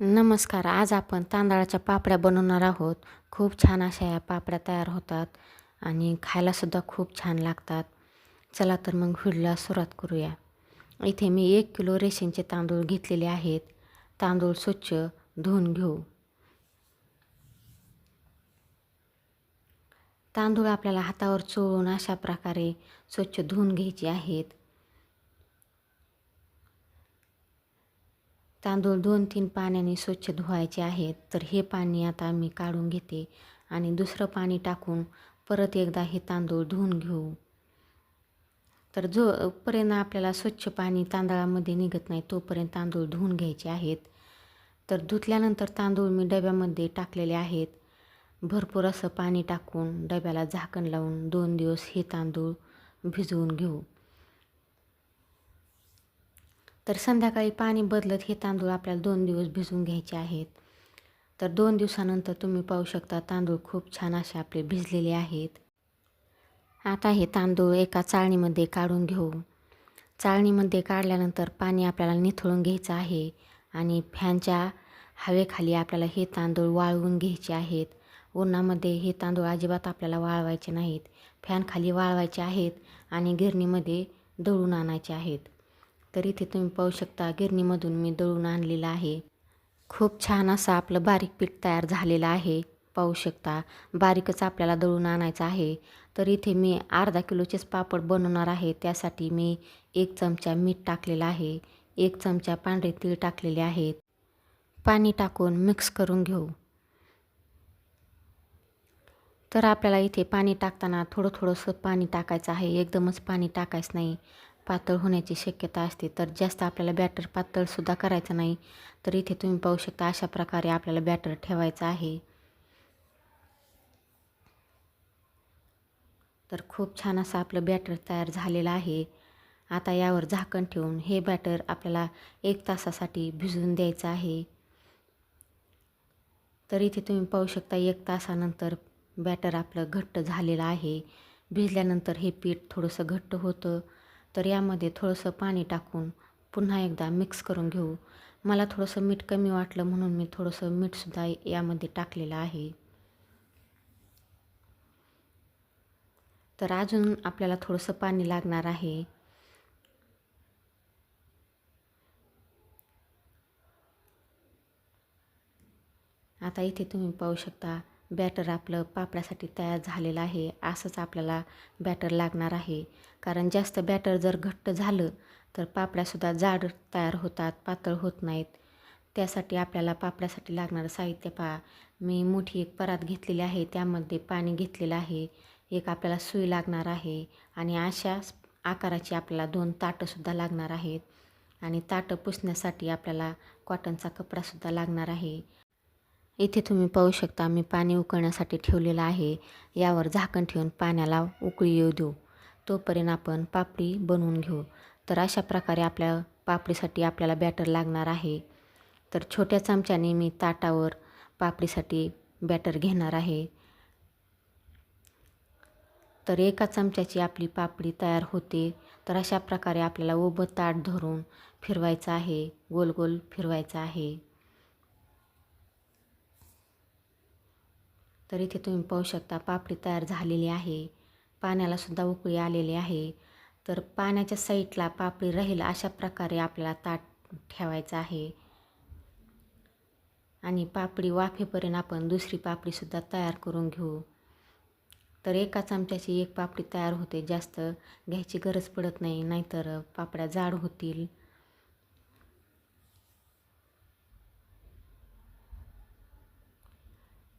नमस्कार. आज आपण तांदळाच्या पापड्या बनवणार आहोत. खूप छान अशा या पापड्या तयार होतात आणि खायलासुद्धा खूप छान लागतात. चला तर मग व्हिडिओला सुरुवात करूया. इथे मी एक किलो रेशनचे तांदूळ घेतलेले आहेत. तांदूळ स्वच्छ धुवून घेऊ. तांदूळ आपल्याला हातावर चोळून अशा प्रकारे स्वच्छ धुवून घ्यायचे आहेत. तांदूळ दोन तीन पाण्याने स्वच्छ धुवायचे आहेत तर हे पाणी आता मी काढून घेते आणि दुसरं पाणी टाकून परत एकदा हे तांदूळ धुवून घेऊ. तर जोपर्यंत आपल्याला स्वच्छ पाणी तांदळामध्ये निघत नाही तोपर्यंत तांदूळ धुवून घ्यायचे आहेत. तर धुतल्यानंतर तांदूळ मी डब्यामध्ये टाकलेले आहेत. भरपूर असं पाणी टाकून डब्याला झाकण लावून दोन दिवस हे तांदूळ भिजवून घेऊ. तर संध्याकाळी पाणी बदलत हे तांदूळ आपल्याला दोन दिवस भिजवून घ्यायचे आहेत. तर दोन दिवसानंतर तुम्ही पाहू शकता तांदूळ खूप छान असे आपले भिजलेले आहेत. आता हे तांदूळ एका चाळणीमध्ये काढून घेऊ. चाळणीमध्ये काढल्यानंतर पाणी आपल्याला निथळून घ्यायचं आहे आणि फॅनच्या हवेखाली आपल्याला हे तांदूळ वाळवून घ्यायचे आहेत. उन्हामध्ये हे तांदूळ अजिबात आपल्याला वाळवायचे नाहीत. फॅनखाली वाळवायचे आहेत आणि गिरणीमध्ये दळून आणायचे आहेत. तर इथे तुम्ही पाहू शकता गिरणीमधून मी दळून आणलेलं आहे. खूप छान असं आपलं बारीक पीठ तयार झालेलं आहे. पाहू शकता बारीकच आपल्याला दळून आणायचं आहे. तर इथे मी अर्धा किलोचेच पापड बनवणार आहे. त्यासाठी मी एक चमचा मीठ टाकलेलं आहे. एक चमचा पांढरे तीळ टाकलेले आहेत. पाणी टाकून मिक्स करून घेऊ. तर आपल्याला इथे पाणी टाकताना थोडं थोडंसं पाणी टाकायचं आहे. एकदमच पाणी टाकायचं नाही. पातळ होण्याची शक्यता असते. तर जास्त आपल्याला बॅटर पातळसुद्धा करायचं नाही. तर इथे तुम्ही पाहू शकता अशा प्रकारे आपल्याला बॅटर ठेवायचं आहे. तर खूप छान असं आपलं बॅटर तयार झालेलं आहे. आता यावर झाकण ठेवून हे बॅटर आपल्याला एक तासासाठी भिजवून द्यायचं आहे. तर इथे तुम्ही पाहू शकता एक तासानंतर बॅटर आपलं घट्ट झालेलं आहे. भिजल्यानंतर हे पीठ थोडंसं घट्ट होतं. तर यामध्ये थोडंसं पाणी टाकून पुन्हा एकदा मिक्स करून घेऊ. मला थोडंसं मीठ कमी वाटलं म्हणून मी थोडंसं मीठसुद्धा यामध्ये टाकलेलं आहे. तर अजून आपल्याला थोडंसं पाणी लागणार आहे. आता इथे तुम्ही पाहू शकता बॅटर आपलं पापड्यासाठी तयार झालेलं आहे असंच आपल्याला बॅटर लागणार आहे. कारण जास्त बॅटर जर घट्ट झालं तर पापड्यासुद्धा जाड तयार होतात पातळ होत नाहीत. त्यासाठी आपल्याला पापड्यासाठी लागणारं साहित्य पहा. मी मोठी एक परात घेतलेली आहे त्यामध्ये पाणी घेतलेलं आहे. एक आपल्याला सुई लागणार आहे आणि अशा आकाराची आपल्याला दोन ताटंसुद्धा लागणार आहेत. आणि ताटं पुसण्यासाठी आपल्याला कॉटनचा कपडासुद्धा लागणार आहे. इथे तुम्ही पाहू शकता मी पाणी उकळण्यासाठी ठेवलेलं आहे. यावर झाकण ठेवून पाण्याला उकळी येऊ देऊ. तोपर्यंत आपण पापडी बनवून घेऊ. तर अशा प्रकारे आपल्या पापडीसाठी आपल्याला बॅटर लागणार आहे. तर छोट्या चमच्याने मी ताटावर पापडीसाठी बॅटर घेणार आहे. तर एका चमच्याची आपली पापडी तयार होते. तर अशा प्रकारे आपल्याला उभं ताट धरून फिरवायचं आहे. गोल गोल फिरवायचं आहे. तर इथे तुम्ही पाहू शकता पापडी तयार झालेली आहे. पाण्यालासुद्धा उकळी आलेली आहे. तर पाण्याच्या साईडला पापडी राहील अशा प्रकारे आपल्याला ताट ठेवायचं आहे. आणि पापडी वाफेपर्यंत आपण दुसरी पापडीसुद्धा तयार करून घेऊ. तर एका चमच्याची एक पापडी तयार होते. जास्त घ्यायची गरज पडत नाही. नाहीतर पापड्या जाड होतील.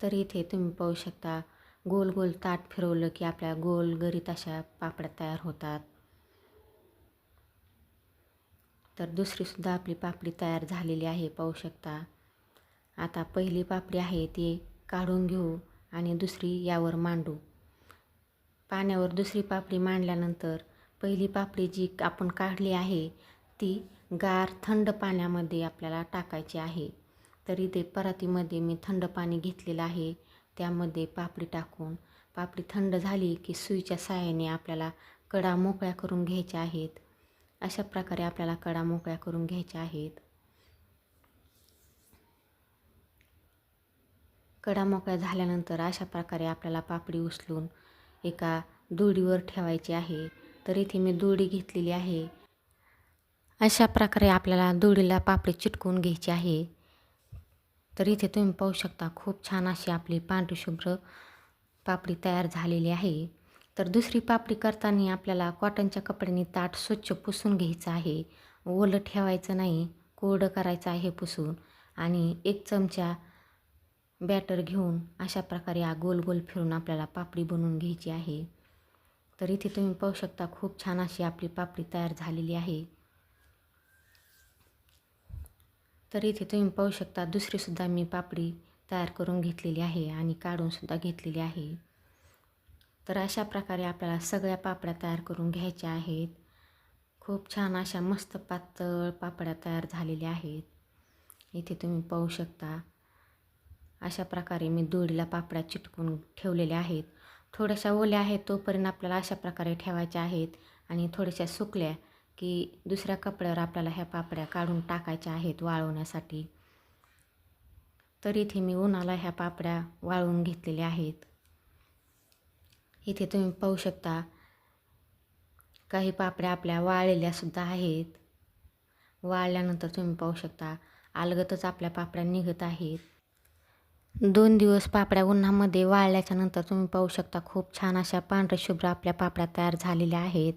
तर इथे तुम्ही पाहू शकता गोल गोल ताट फिरवलं की आपल्या गोल गरीत अशा पापड्या तयार होतात. तर दुसरीसुद्धा आपली पापडी तयार झालेली आहे पाहू शकता. आता पहिली पापडी आहे ती काढून घेऊ आणि दुसरी यावर मांडू. पाण्यावर दुसरी पापडी मांडल्यानंतर पहिली पापडी जी आपण काढली आहे ती गार थंड पाण्यामध्ये आपल्याला टाकायची आहे. तरी ते परातीमध्ये मी थंड पाणी घेतलेलं आहे. त्यामध्ये पापडी टाकून पापडी थंड झाली की सुईच्या साहाय्याने आपल्याला कडा मोकळ्या करून घ्यायच्या आहेत. अशा प्रकारे आपल्याला कडा मोकळ्या करून घ्यायच्या आहेत. कडा मोकळ्या झाल्यानंतर अशा प्रकारे आपल्याला पापडी उचलून एका दोडीवर ठेवायची आहे. तर इथे मी दोडी घेतलेली आहे. अशा प्रकारे आपल्याला दोडीला पापडी चिटकवून घ्यायची आहे. तर इथे तुम्ही पाहू शकता खूप छान अशी आपली पांढरीशुभ्र पापडी तयार झालेली आहे. तर दुसरी पापडी करताना आपल्याला कॉटनच्या कपड्याने ताट स्वच्छ पुसून घ्यायचं आहे. ओलं ठेवायचं नाही कोरडं करायचं आहे पुसून. आणि एक चमचा बॅटर घेऊन अशा प्रकारे हा गोल गोल फिरून आपल्याला पापडी बनवून घ्यायची आहे. तर इथे तुम्ही पाहू शकता खूप छान अशी आपली पापडी तयार झालेली आहे. तर इथे तुम्ही पाहू शकता दुसरीसुद्धा मी पापडी तयार करून घेतलेली आहे आणि काढूनसुद्धा घेतलेली आहे. तर अशा प्रकारे आपल्याला सगळ्या पापड्या तयार करून घ्यायच्या आहेत. खूप छान अशा मस्त पातळ पापड्या तयार झालेल्या आहेत. इथे तुम्ही पाहू शकता अशा प्रकारे मी दोडीला पापड्या चिटकून ठेवलेल्या आहेत. थोड्याशा ओल्या आहेत तोपर्यंत आपल्याला अशा प्रकारे ठेवायच्या आहेत आणि थोड्याशा सुकल्या की दुसऱ्या कपड्यावर आपल्याला ह्या पापड्या काढून टाकायच्या आहेत वाळवण्यासाठी. तर इथे मी उन्हाला ह्या पापड्या वाळवून घेतलेल्या आहेत. इथे तुम्ही पाहू शकता काही पापड्या आपल्या वाळलेल्यासुद्धा आहेत. वाळल्यानंतर तुम्ही पाहू शकता अलगतच आपल्या पापड्या निघत आहेत. दोन दिवस पापड्या उन्हामध्ये वाळल्याच्यानंतर तुम्ही पाहू शकता खूप छान अशा पांढऱ्या शुभ्र आपल्या पापड्या तयार झालेल्या आहेत.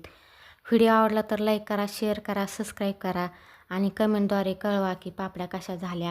व्हिडिओ आवडला तर लाईक करा शेअर करा सबस्क्राईब करा आणि कमेंटद्वारे कळवा की पापड्या कशा झाल्या.